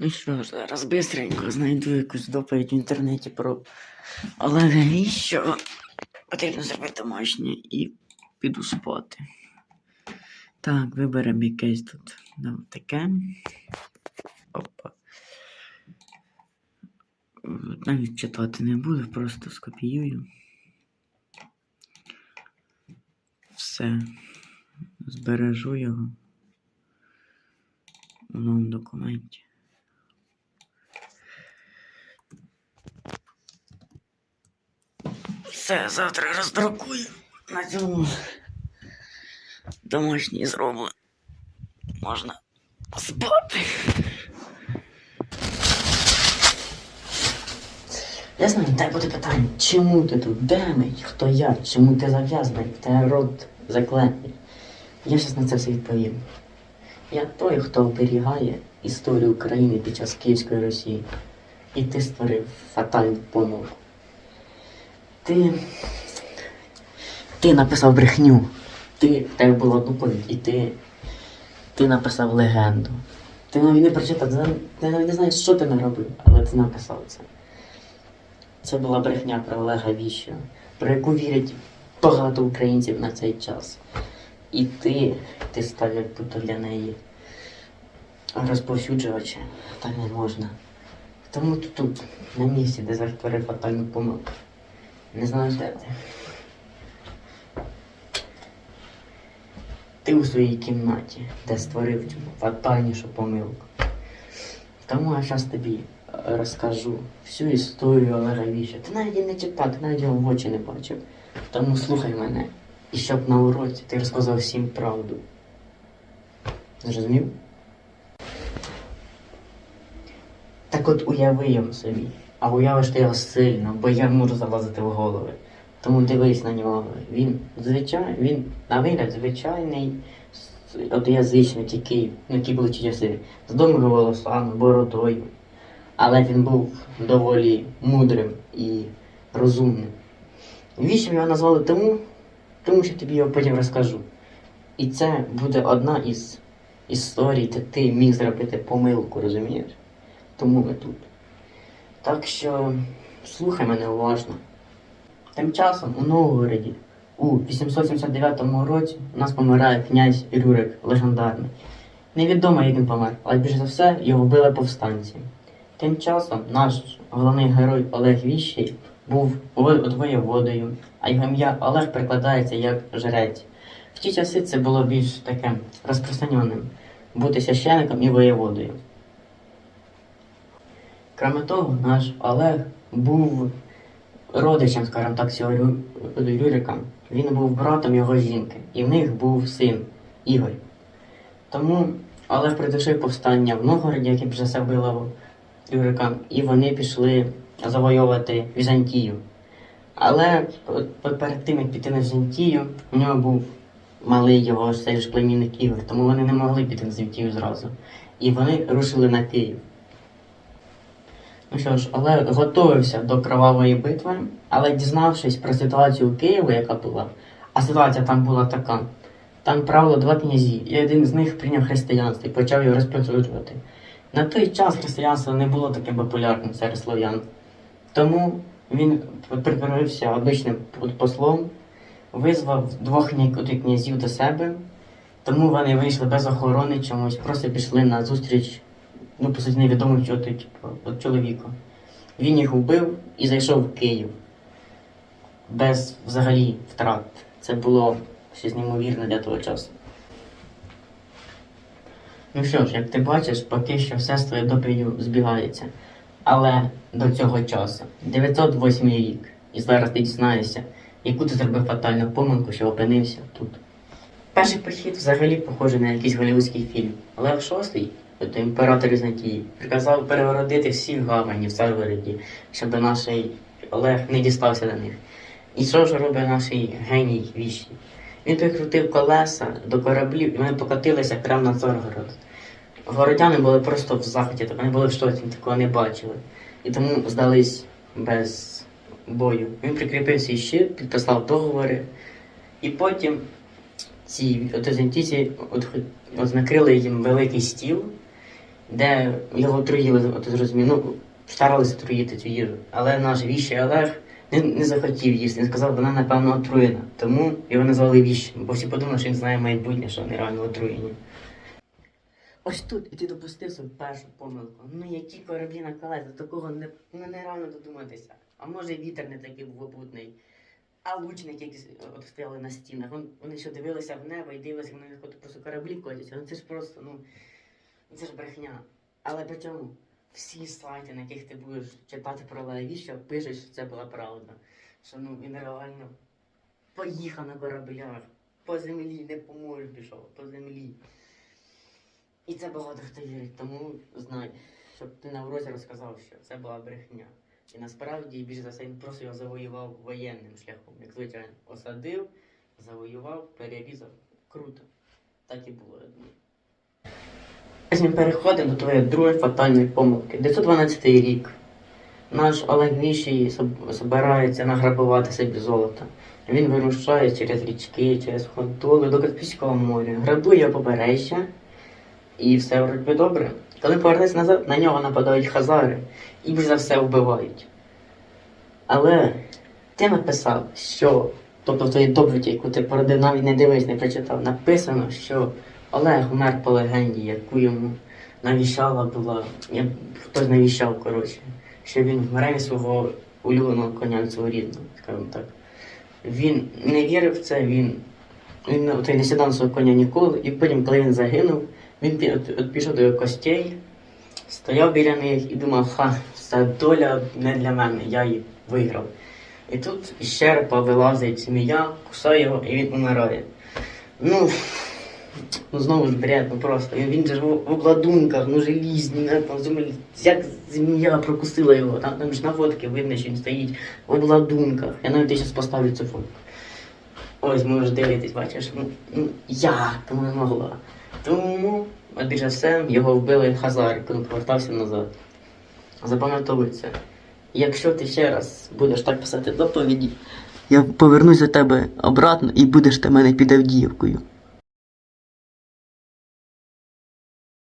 Ну що ж, зараз бистренько знайду якусь доповідь в інтернеті про Олега Віщо. Потрібно зробити домашнє і піду спати. Так, виберемо якесь тут ну, таке. Опа. Навіть читати не буду, просто скопіюю. Все. Збережу його в новому документі. Все, завтра роздрукую. На цьому домашній зроблю. Можна спати. Я знаю, тебе буде питання, чому ти тут? Де ми? Хто я? Чому ти зав'язаний? Тебе рот заклеєний. Я щас на це все відповім. Я той, хто оберігає історію України під час Київської Росії. І ти створив фатальну помилку. Ти. Ти написав брехню. Ти в була доповідь, і ти. Ти написав легенду. Ти навіть не прочитав, ти навіть- не знаєш, що ти наробив, але ти написав це. Це була брехня про Олега Віща, про яку вірять багато українців на цей час. І ти, ти став як будто для неї розповсюджувачем. Так не можна. Тому ти тут, на місці, де затворив фатальну помилку. Не знаю, де ти. Ти у своїй кімнаті, де створив цю фатальнішу помилку. Тому я зараз тобі е, розкажу всю історію Олега. Ти навіть не читав, ти навіть його в очі не бачив. Тому слухай мене. І щоб на уроці ти розказав всім правду. Зрозумів? Так от уяви його собі. А уявиш його сильно, бо я можу залазити в голови. Тому дивись на нього. Він звичайний, він на вигляд звичайний, язичник, який, ну, які були ті часи, з довгими волосами, бородою. Але він був доволі мудрим і розумним. Вісім його назвали тому, тому що тобі його потім розкажу. І це буде одна із історій, де ти міг зробити помилку, розумієш? Тому ми тут. Так що слухай мене уважно. Тим часом у Новгороді у 879 році у нас помирає князь Рюрик легендарний. Невідомо, як він помер, але більш за все його вбили повстанці. Тим часом наш головний герой Олег Віщий був воєводою, а його ім'я Олег перекладається як жрець. В ті часи це було більш таке розпространеним бути священником і воєводою. Кроме того, наш Олег був родичем, скажімо так, цього Рю- Рюрика. Він був братом його жінки, і в них був син Ігор. Тому Олег придушив повстання в Новгороді, яке вже забило Рюрика, і вони пішли завойовувати Візантію. Але перед тим, як піти на Візантію, у нього був малий його ж племінник Ігор, тому вони не могли піти на Візантію зразу. І вони рушили на Київ. Ну що ж, Олег готувався до кровавої битви, але дізнавшись про ситуацію у Києві, яка була, а ситуація там була така. Там правило два князі, і один з них прийняв християнство і почав його розповсюджувати. На той час християнство не було таким популярним серед слов'ян. Тому він прикрився обичним послом, визвав двох князів до себе, тому вони вийшли без охорони чомусь, просто пішли на зустріч ну, по суті, невідомим чого ти, типу, от чоловіку. Він їх вбив і зайшов в Київ. Без взагалі втрат. Це було щось неймовірне для того часу. Ну що ж, як ти бачиш, поки що все з твоєю доповіддю збігається. Але до цього часу 908 рік. І зараз ти дізнаєшся, яку ти зробив фатальну помилку, що опинився тут. Перший похід взагалі похожий на якийсь голівудський фільм. Лев шостий, от імператор Візантії, приказав перегородити всіх гаванів в Царгороді, щоб наш Олег не дістався до них. І що ж робить наш геній вічний? Він прикрутив колеса до кораблів, і вони покотилися прямо на Царгород. Городяни були просто в захваті, вони були в шоці, такого не бачили. І тому здались без бою. Він прикріпив свій щит, підписав договори, і потім ці от візантійці от, от накрили їм великий стіл де його отруїли, от зрозумів, ну, старалися отруїти цю їжу. Але наш віщий Олег не, не захотів їсти. Він сказав, вона, напевно, отруєна. Тому його назвали віщим, бо всі подумали, що він знає майбутнє, що вони реально отруєні. Ось тут і ти допустив свою першу помилку. Ну які кораблі на колесі, до такого не, ну, нереально додуматися. А може вітер не такий був попутний. А лучники, які от стояли на стінах, вони що дивилися в небо і дивилися, вони просто кораблі котяться. Ну це ж просто, ну це ж брехня. Але при цьому всі сайти, на яких ти будеш читати про Левіща, пишуть, що це була правда. Що ну він реально поїхав на кораблях, по землі, не по морю пішов, по землі. І це багато хто вірить, тому знай, щоб ти на уроці розказав, що це була брехня. І насправді, більш за все, він просто його завоював воєнним шляхом, як звичайно. Осадив, завоював, перерізав. Круто. Так і було, я думаю. Ми переходимо до твоєї другої фатальної помилки. 912 рік. Наш Олег Віщий збирається награбувати собі золото. Він вирушає через річки, через Ходоли до Каспійського моря, грабує побережжя, і все вроді добре. Коли повертається назад, на нього нападають хазари і більш за все вбивають. Але ти написав, що, тобто в твоїй доповіді, яку ти породив, навіть не дивись, не прочитав, написано, що Олег вмер по легенді, яку йому навіщала була, я, хтось навіщав, коротше, що він вмре від свого улюбленого коня цього рідного, скажімо так. Він не вірив в це, він, він не сідав на свого коня ніколи, і потім, коли він загинув, він от, от пішов до його костей, стояв біля них і думав, ха, ця доля не для мене, я її виграв. І тут із черепа вилазить змія, кусає його і він умирає. Ну, ну знову ж бред, ну просто. Він, же ж в, обладунках, ну желізні, як змія прокусила його, там, там ж на фотки видно, що він стоїть в обладунках. Я навіть зараз поставлю цю фотку. Ось можеш дивитись, бачиш, ну, ну як тому не могла. Тому, більше все, його вбили хазари, коли повертався назад. Запам'ятовуй це. Якщо ти ще раз будеш так писати доповіді, я повернусь до тебе обратно і будеш ти мене під Авдіївкою.